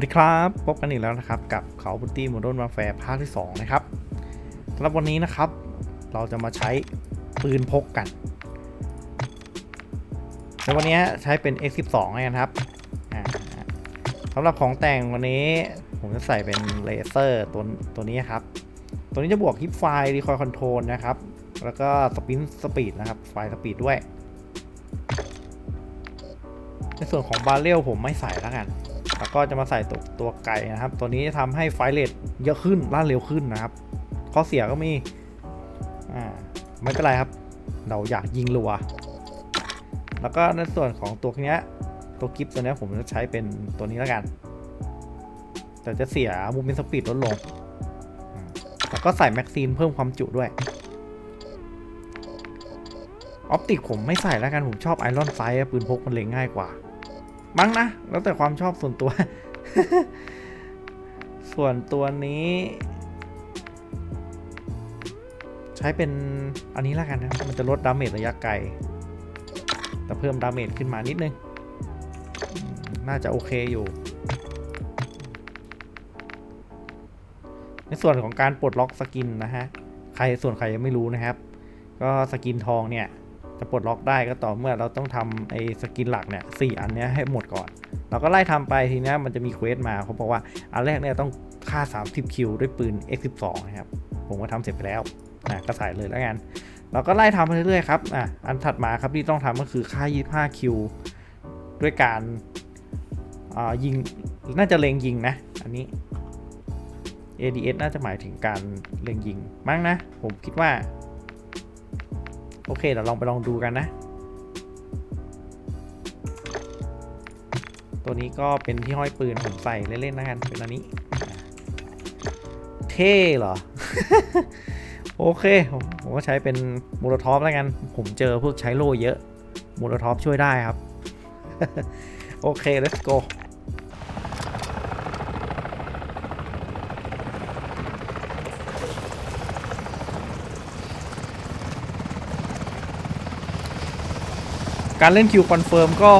วัสดีครับ พบกันอีกแล้วนะครับ กับเขาบุตี้โมเดิร์นมาแฟร์ภาคที่ 2 นะครับสำหรับวันนี้นะครับ เราจะมาใช้ปืนพกกันในวันนี้ใช้เป็น X12 นะครับสำหรับของแต่งวันนี้ผมจะใส่เป็นเลเซอร์ตัวตัวนี้ครับ ตัวนี้จะบวกฮิปไฟรีคอยคอนโทรลนะครับ แล้วก็สปินสปีดนะครับ ไฟสปีดด้วย ในส่วนของบาเรลผมไม่ใส่แล้วกัน แล้วก็จะมาใส่ตัวตัวไก่นะครับ ตัวนี้จะทำให้ไฟเรทเยอะขึ้นล่าเร็วขึ้นนะครับ ข้อเสียก็มี อ่า ไม่เป็นไรครับ เราอยากยิงรัว แล้วก็ในส่วนของตัวเนี้ย ตัวกิฟตัวนี้ผมจะใช้เป็นตัวนี้แล้วกัน แต่จะเสียมูมินสปีดลดลง แล้วก็ใส่แม็กซีนเพิ่มความจุด้วย ออปติกผมไม่ใส่แล้วกัน ผมชอบไอรอนไซปืนพกมันเล็งง่ายกว่า มั้งนะ แล้วแต่ความชอบส่วนตัว ส่วนตัวนี้ ใช้เป็นอันนี้แล้วกันนะ มันจะลดดาเมจระยะไกล แต่เพิ่มดาเมจขึ้นมานิดนึง น่าจะโอเคอยู่ ในส่วนของการปลดล็อกสกินนะฮะ ใครส่วนใครยังไม่รู้นะครับ ก็สกินทองเนี่ย จะปลดล็อกได้ก็ต่อเมื่อเราต้องทำไอ้สกินหลักเนี่ยสอันเนี้ยให้หมดก่อน เราก็ไล่ทำไปทีนี้มันจะมีเควสมาเขาบอกว่าอันแรกเนี่ยต้องฆ่า 30 คิวด้วยปืน X12 นะครับ ผมก็ทำเสร็จไปแล้วอะก็ใส่เลยแล้วกัน เราก็ไล่ทำไปเรื่อยๆครับอะอันถัดมาครับที่ต้องทำก็คือฆ่า 25 คิวด้วยการอ่ายิงน่าจะเล็งยิงนะ อันนี้ ADS น่าจะหมายถึงการเล็งยิงมั้งนะ ผมคิดว่า โอเคเดี๋ยวลองไปลองดูกันนะ ตัวนี้ก็เป็นที่ห้อยปืนผมใส่เล่นๆแล้วกันเป็นอันนี้ เท่เหรอ โอเค ผมก็ใช้เป็นโมโลท็อฟแล้วกัน ผมเจอพวกใช้โล่เยอะโมโลท็อฟช่วยได้ครับ โอเค let's go การเล่นคิวคอนเฟิร์มก็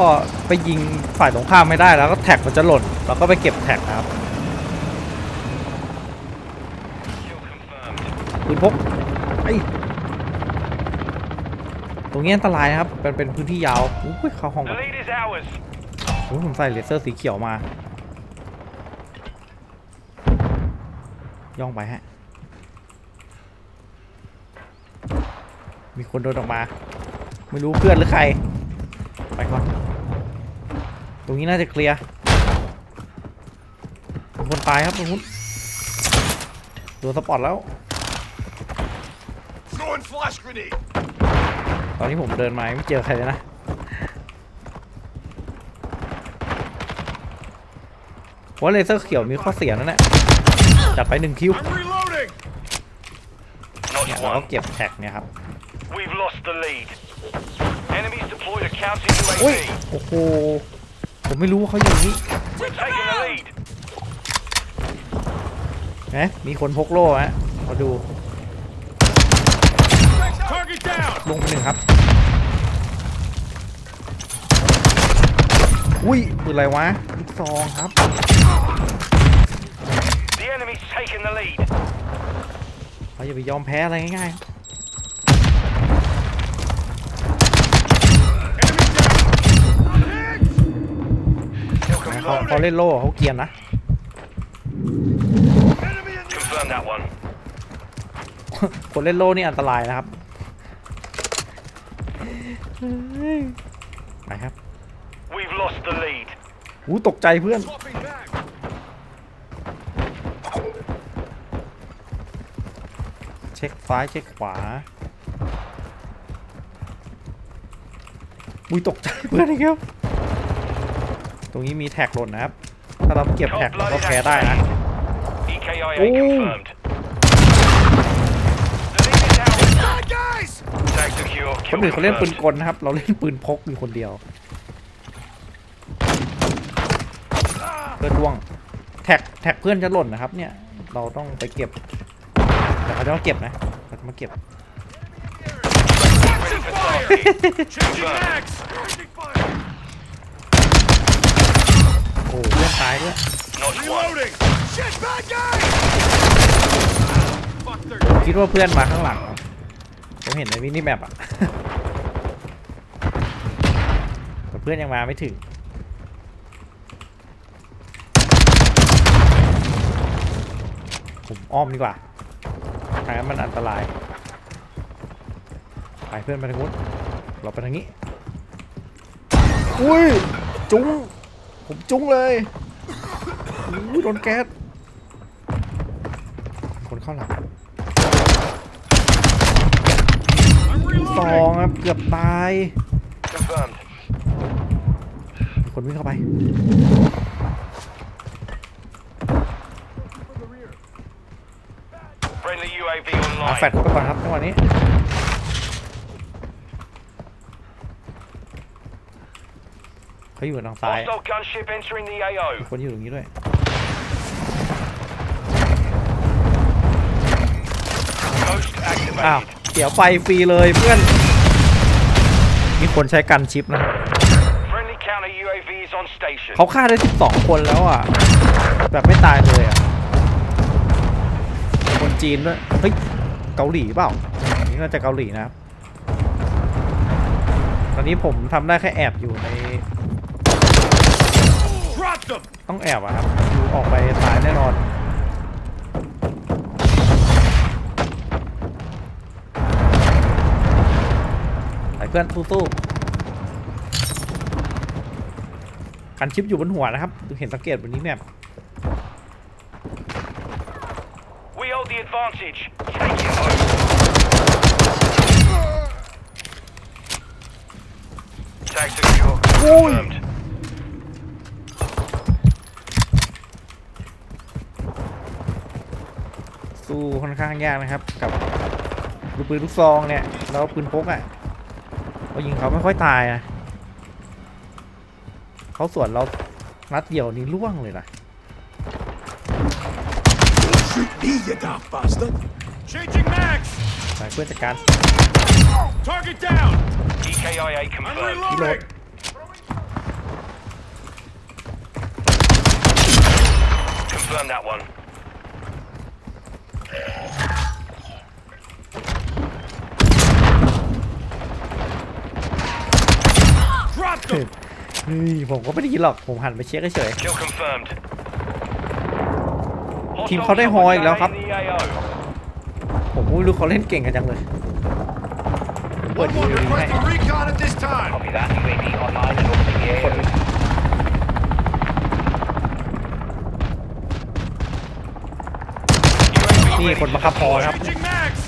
ไปยิงฝ่ายตรงข้ามไม่ได้แล้วก็แท็กมันจะหล่นเราก็ไปเก็บแท็กนะครับปืนพกไอ้ตรงนี้อันตรายนะครับเป็นเป็นพื้นที่ยาวอุ้ยเข้าห้อง The ก่อน lead is ours. โอ้ยผมใส่เลเซอร์สีเขียวมา ย่องไปฮะ มีคนเดินออกมา ไม่รู้เพื่อนหรือใคร ไปก่อน ตรงนี้น่าจะเคลียร์มีคนตายครับตรงนู้นโดนสปอตแล้ว Throwing flash grenade. ตอนนี้ผมเดินมาไม่เจอใครเลยนะเพราะเลเซอร์เขียวมีข้อเสียนั่นแหละจัดไปหนึ่งคิว I'm reloading. เนี่ย Not เราก็ one. เก็บแท็กเนี่ยครับ counter อุ้ย UAV. โอ้โห ผมไม่รู้ว่าเขาอยู่นี่ We're taking the lead. นะมีคนพกโล่ฮะมาดู Target down. ลงไปหนึ่งครับ อุ้ยปืนอะไรวะลูกซองครับ The enemy's taking the lead. เราอย่าไปยอมแพ้อะไรง่าย Still ๆนะ เขา confirm. เขาเล่นโล่เขาเกรียนนะ Enemy in Confirm that one. คนเล่นโล่นี่อันตรายนะครับ ไปครับ We've lost the lead. หูตกใจเพื่อน Swapping back. เช็คซ้ายเช็คขวาอุ้ยตกใจเพื่อนอีกครับ ตรงนี้มีแท็กหล่นนะครับ ถ้าเราเก็บแท็กเราก็แพ้ได้นะ EKIA Ooh. confirmed. The lead is ours. guys. Tag secure. คนอื่นเขาเล่นปืนกลนะครับ เราเล่นปืนพกอยู่คนเดียวเพื่อนร่วงแท็กแท็กเพื่อนจะหล่นนะครับ เนี่ย เราต้องไปเก็บ แต่เขาจะมาเก็บนะเขาจะมาเก็บ Ready for fire. Changing mags. โอ้เพื่อนตายด้วย Not one. Reloading! Shit, bad guy! Fuck, they're คิดว่าเพื่อนมาข้างหลังครับผมเห็นในมินิแมปอะ แต่เพื่อนยังมาไม่ถึง ผมอ้อมดีกว่าทางนั้นมันอันตราย ไปเพื่อนไปทางนู้นเราไปทางนี้ อุ้ย จุ้ง ผมจุ้งเลยอุ้ยโดนแก๊ส คนเข้าหลัง I'm สอ reloading! งครับเกือบตาย Confirmed. มีคนวิ่งเข้าไป Friendly UAV เอา online. แฟดเข้าไปก่อนครับจังหวะนี้ เขาอยู่ทางซ้าย Hostile gunship entering the AO. มีคนอยู่ตรงนี้ด้วย Ghost อ้าว activated. เสียไฟฟรีเลยเพื่อน มีคนใช้กันชิปนะ Friendly counter UAV is on station. เขาฆ่าได้ 12 คนแล้วอะ แบบไม่ตายเลยอะ คนจีนด้วย เฮ้ย เกาหลีเปล่านี่น่าจะเกาหลีนะครับ ตอนนี้ผมทำได้แค่แอบอยู่ใน Drop them! ต้องแอบอะครับคือออกไปตายแน่นอนไปเพื่อนสู้ๆกันชิปอยู่บนหัวนะครับดูเห็นสังเกตบนนี้แมพ We hold the advantage. Take it home. Tag secure. Confirmed. สู้ค่อนข้างยากนะครับ กับลูกปืนลูกซองเนี่ยแล้วปืนพกอะเรายิงเขาไม่ค่อยตายนะเขาสวนเรานัดเดียวนี้ล่วงเลยนะ Shoot me, you dumb bastard! Changing mags! ไปเพื่อจัดการ Target down! EKIA I'm confirmed. reloading! Confirm that one. Drop them! เฮ้ ยผมก็ไม่ได้ยินหรอก ผมหันไปเช็คเฉย Kill confirmed. ทีมเขาได้ฮออีกแล้วครับ In the AO. ๆผมก็ไม่รู้เขาเล่นเก่งกันจังเลย เปิด One ดี more ให้ requesting recon at this time! Copy that. UAV online and opening the คน AO. นี่คนบังคับพอครับ Changing mags!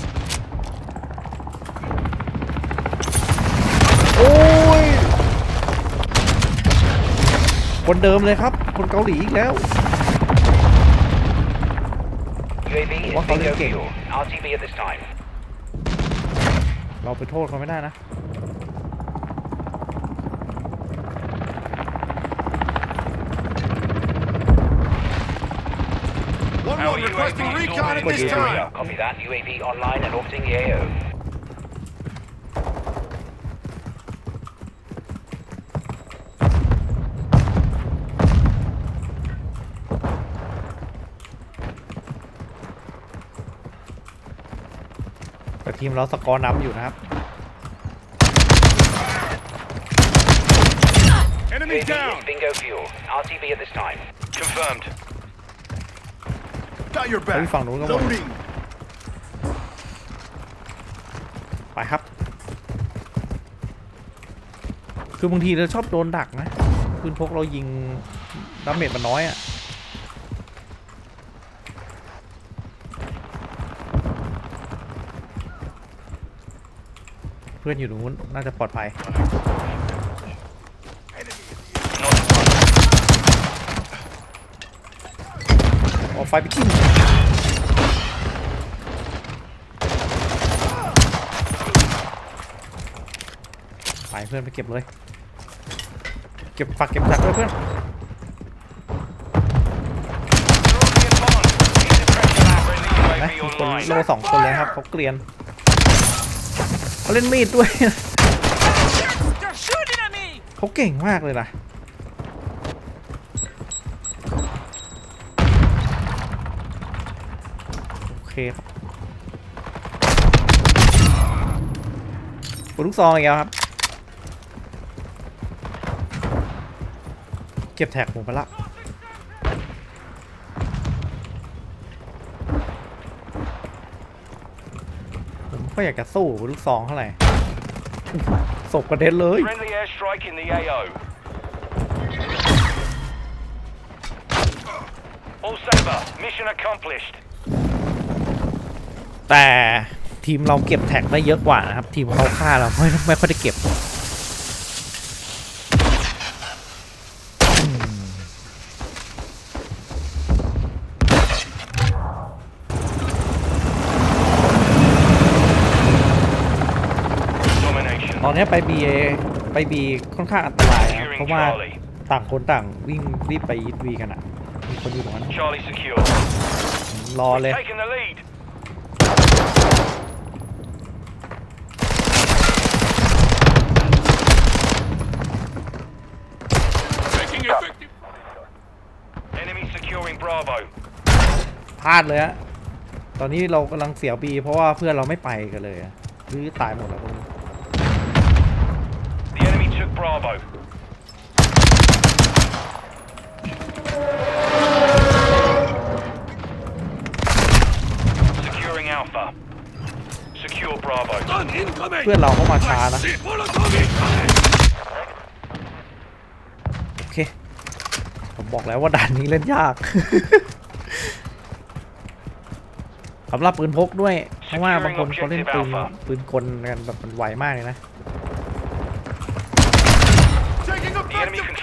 โอ้ย คนเดิมเลยครับ คนเกาหลีอีกแล้ว UAV is What bingo color game? fuel. RTB at this time. เราไปโทษเขาไม่ได้นะ One more Our requesting UAV is recon at orbiting this the area. time! Copy that. UAV online and orbiting the AO. ทีมเราสกอร์นำอยู่นะครับ Enemy UAV down! is bingo fuel. RTB at this time. Confirmed. Got your เฮ้ย back! ฝั่งนู้นก็หมด Loading! ไปครับ คือบางทีเราชอบโดนดักนะปืนพกเรายิงดาเมจมันน้อยอะ่ะ เพื่อนอยู่ตรงนู้นน่าจะปลอดภัย ออกไฟไปทิ้งไปเพื่อนไปเก็บเลย เก็บฝักเก็บจักด้วยเพื่อนนะคนโลสองคนเลยครับเขาเกลียน เขาเล่นมีดด้วย เขาเก่งมากเลยล่ะโอเคครับลูกซองอีกแล้วครับ เก็บแท็กผมไปละ ก็อยากจะสู้ปืนลูกซองเท่าไหร่ศพกระเด็นเลย Friendly airstrike in the AO. All Saber, mission accomplished. แต่ทีมเราเก็บแท็กได้เยอะกว่านะครับ ทีมเขาฆ่าเราไม่ไม่ค่อยได้เก็บอืม Domination. ตอนนี้ไปบีไปบีค่อนข้างอันตรายนะครับเพ Securing ราะว่า Charlie. ต่างคนต่างวิ่งรีบไปยีดวีกันอะ มีคนอยู่ตรงนั้น Charlie secure. รอเลย Taking the lead. Making effective. Enemy securing Bravo. พลาดเลยฮะ ตอนนี้เรากำลังเสียบีเพราะว่าเพื่อนเราไม่ไปกันเลยอะหรือตายหมดแล้วต Bravo. Securing Alpha. Secure Bravo. Gun incoming. เพื่อนเราเข้ามาช้านะ Shit, Molotov incoming. โอเค ผมบอกแล้วว่าด่านนี้เล่นยากสำหรับปืนพกด้วย เพราะว่าบางคนเขาเล่นปืนปืนกลกันแบบมันไวมากเลยนะ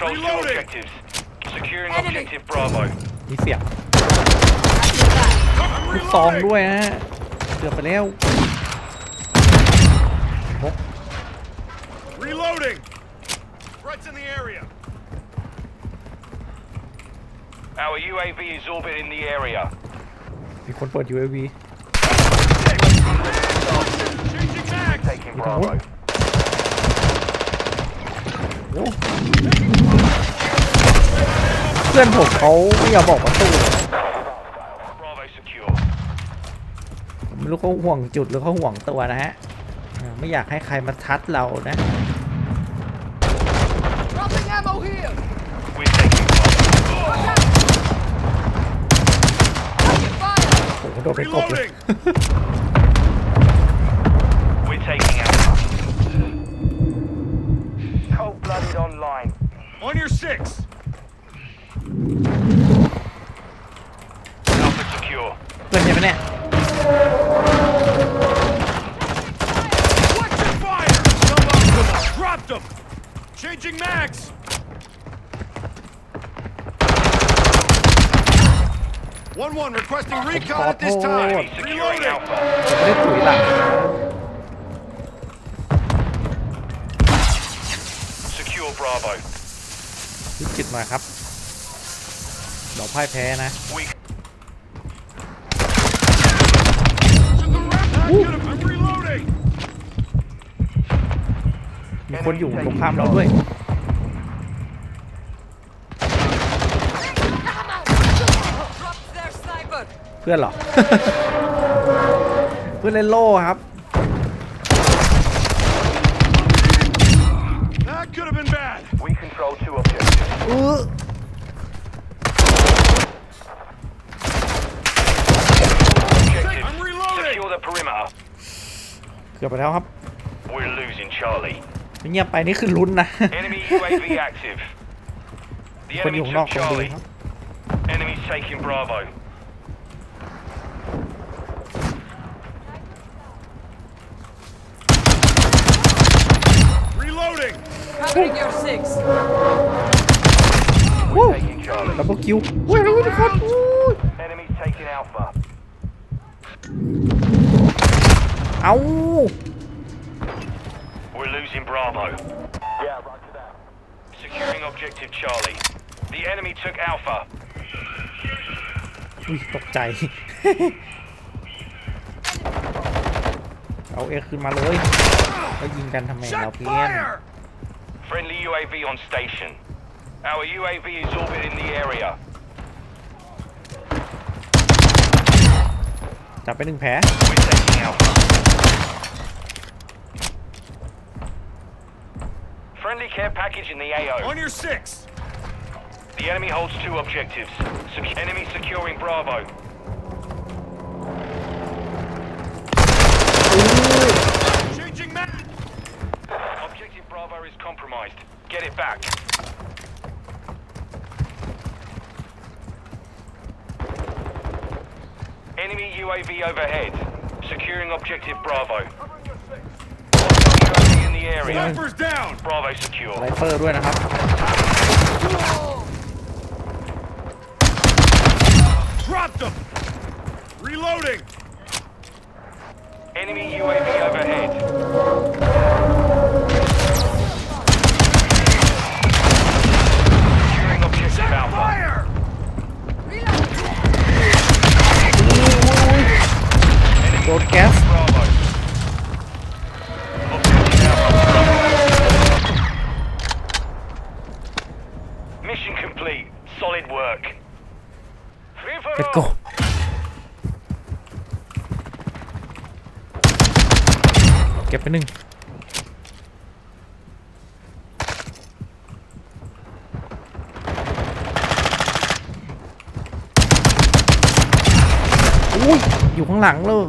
The enemy effective. controls two Reloading. objectives. Securing Enemy. objective Bravo. มีเสียง I'm ลูกซอง reloading. ด้วยนะฮะเกือบไปแล้วพก Reloading. Threats in the area. Our UAV is orbiting the area. มีคนเปิด UAV Changing mags. Taking You Bravo. เพื่อนผมเขาไม่ยอมบอกประตูไม่รู้เขาห่วงจุดหรือเขาห่วงตัวนะฮะ ไม่อยากให้ใครมาทัดเรานะโอ้โหโดนไปกบเลย On your six. Alpha secure. เพื่อนใช่ไหมเนี่ย Watch your fire. Suboptimal. Dropped them. Changing mags. One one requesting recon at this time. Enemy securing Reloading. Alpha. ไม่ได้ถุยหลัง Secure Bravo. วิจิตหน่อยครับเดี๋ยวพ่ายแพ้นะ We I get him. I'm reloading. มีคนอยู่ตรงข้ามเราด้วย Drop their sniper. เพื่อนเหรอ เพื่อนเล่นโล่ครับ I'm reloading. Secure the perimeter. เกือบไปแล้วครับ We're losing Charlie. เงียบไปนี่คือลุ้นนะ Enemy UAV active. The คนอยู่ enemy ข้างนอก took ตรงดี Charlie. ครับ Enemy's taking Bravo. Reloading. Covering your six. วู้ Taking Charlie. ดับเบิลคิวอุ้ยอุ้ยทุกคนอุ้ย Enemy's taking Alpha. เอา We're losing Bravo. Yeah, roger that. Securing objective Charlie. The enemy took Alpha. อุ้ยตกใจ เอาเอ็กขึ้นมาเลยแล้วยิงกันทำไมเรา Shot เพี้ยน fire. Friendly UAV on station. Our UAV is orbiting the area. จับไปหนึ่งแผล We're taking Alpha. Friendly care package in the AO. On your six. The enemy holds two objectives. Sec- enemy securing Bravo. Changing map. Objective Bravo is compromised. Get it back. Enemy UAV overhead. Securing objective Bravo. Hostile UAV in the area. Snipers down. Bravo ไร secure. เฟอร์ด้วยนะครับ Drop them. Reloading. Enemy UAV overhead. นแก๊ส Bravo. Objective Alpha. Mission complete. Solid work. Free for เก็ตโก all. เก็บไปหนึ่งอุ้ยอยู่ข้างหลังเลย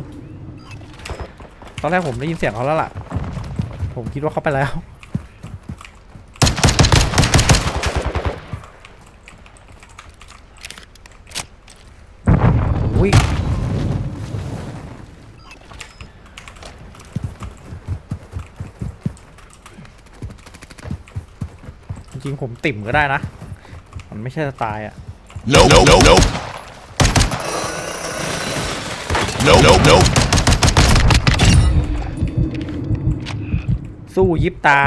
ตอนแรกผมได้ยินเสียงเขาแล้วล่ะ ผมคิดว่าเขาไปแล้ว อุ้ยจริงๆผมติ่มก็ได้นะ มันไม่ใช่สไตล์อะ Nope. Nope. Nope. Nope. Nope. Nope. สู้ยิบตา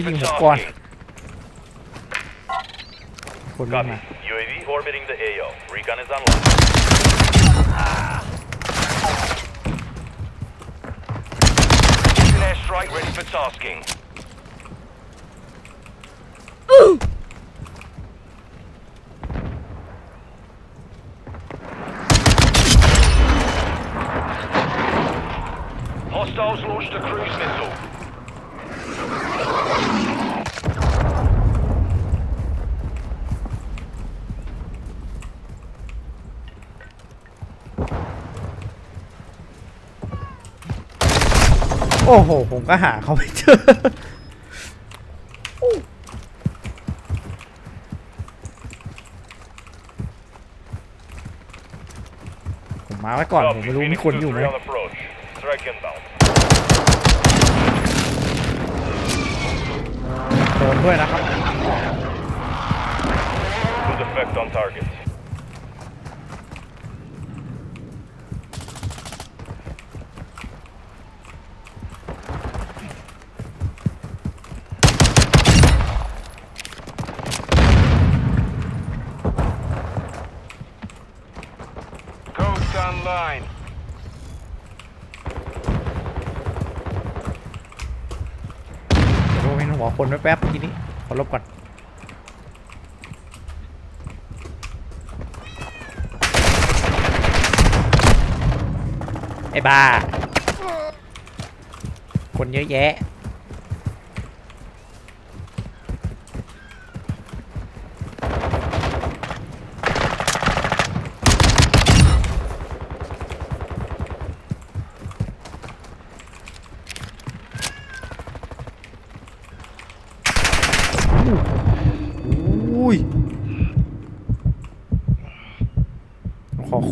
ยิงผมก่อน tasking. คนวิ่งมา UAV orbiting the AO. Recon is online. Precision airstrike ready for tasking. Hostiles launched a cruise missile. อ้โห ผมก็หาเขาไม่เจอ ผมมาไว้ก่อน ผมไม่รู้มีคนอยู่ไหม approach. Strike inbound. โดนด้วยนะครับ Good effect on target. โค้ด online เดี๋ยวผมเห็นหัว คนแป๊บๆทีนี้ขอลบก่อนไอ้บ้า คนเยอะแยะ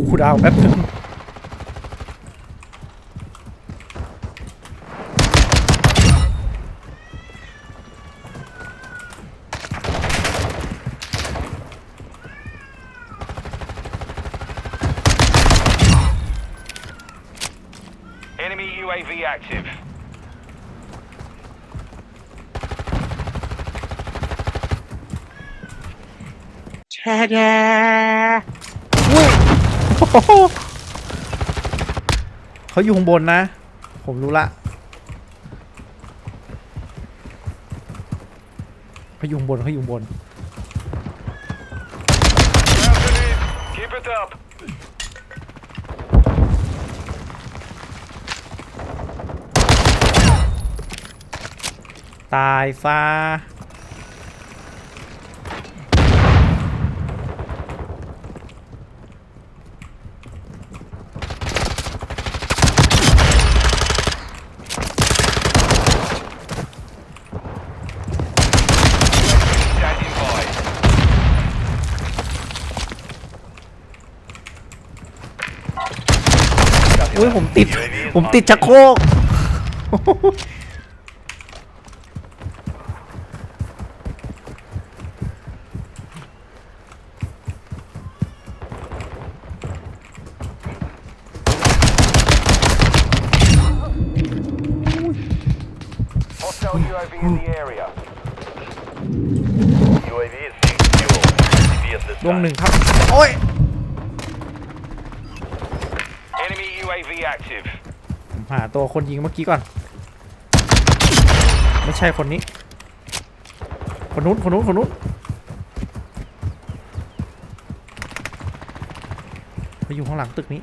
put our weapon. active. Ta-da! โอ้โหเขาอยู่ข้างบนนะ ผมรู้ละเขาอยู่ข้างบนเขาอยู่ข้างบน Confident. Keep it up. ตายซา，Standing by. อุ้ย ผมติด ผมติดชักโครก Hostile UAV in the area. UAV is seeing fuel. UAV at this ดวงหนึ่งครับ โอ้ย Enemy UAV active. ผมหาตัวคนยิ งเมื่อกี้ก่อน ไม่ใช่คนนี้ คนนู้นคนนู้นคนนู้นไปอยู่ข้างหลังตึกนี้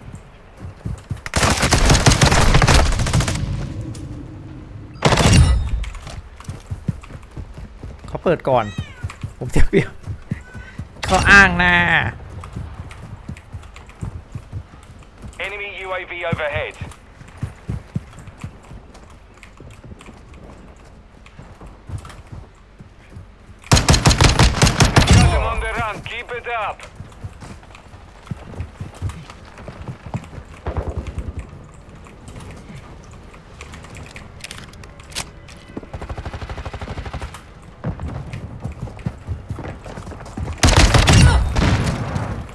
เขาเปิดก่อน ผมเสียเปรียบเขาอ้างน้า Enemy UAV overhead. Got them on the run. Keep it up.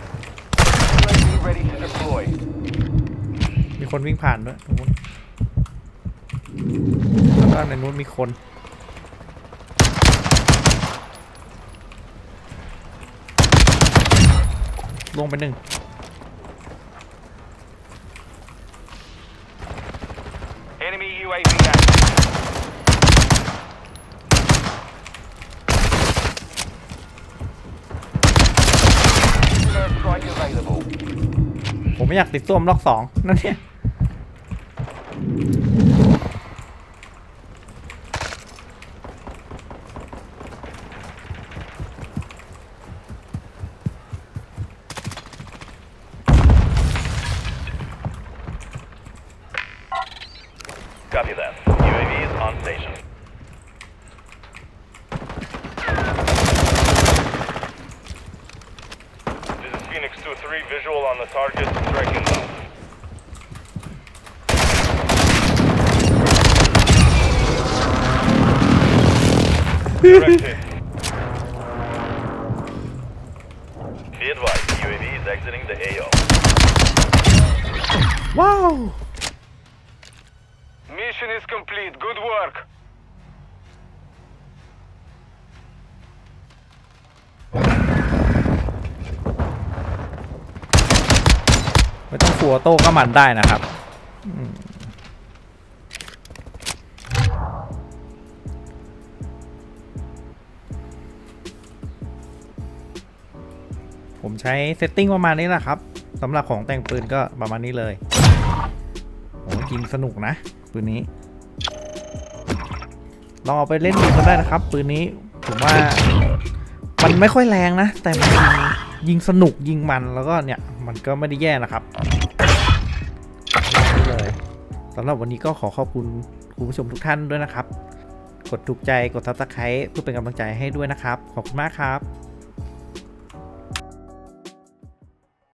'UAV ready to deploy. มีคนวิ่งผ่านด้วยตรงนู้นแล้วก็ในนู้นมีคน ลงไปหนึ่ง Enemy UAV active. Airstrike available. ผมไม่อยากติดส้วมล็อกสองนั่นเนี่ย Copy that. UAV is on station. This is Phoenix 2-3, visual on the target, tracking them. Directed. ไม่ต้องฟัวโต้ก็มันได้นะครับผมใช้เซตติ้งประมาณนี้แหละครับสำหรับของแต่งปืนก็ประมาณนี้เลยโอ้ยิงสนุกนะปืนนี้ ลองเอาไปเล่นดูกันได้นะครับ ปืนนี้ผมว่ามันไม่ค่อยแรงนะ แต่มันยิง ยิงสนุกยิงมันแล้วก็เนี่ย มันก็ไม่ได้แย่นะครับนี่เลยสำหรับวันนี้ก็ขอขอบคุณคุณผู้ชมทุกท่านด้วยนะครับ กดถูกใจกดซับสไครต์เพื่อเป็นกำลังใจให้ด้วยนะครับ ขอบคุณมากครับ